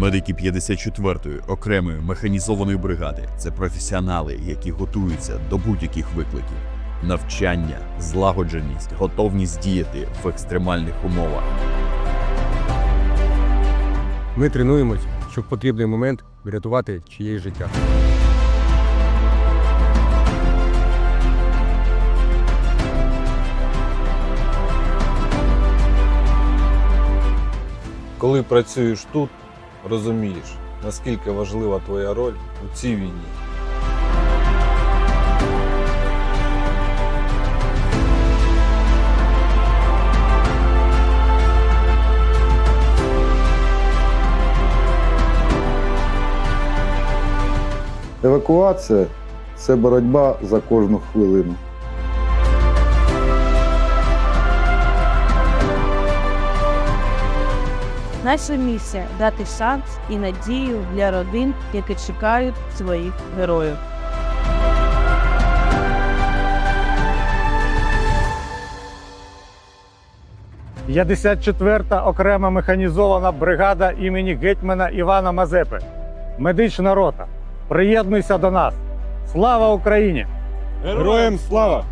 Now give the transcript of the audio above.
Медики 54-ї окремої механізованої бригади це професіонали, які готуються до будь-яких викликів. Навчання, злагодженість, готовність діяти в екстремальних умовах. Ми тренуємось, щоб в потрібний момент врятувати чиєсь життя. Коли працюєш тут, розумієш, наскільки важлива твоя роль у цій війні. Евакуація це боротьба за кожну хвилину. Наша місія дати шанс і надію для родин, які чекають своїх героїв. – 54-та окрема механізована бригада імені гетьмана Івана Мазепи. Медична рота. Приєднуйся до нас. Слава Україні! Героям слава!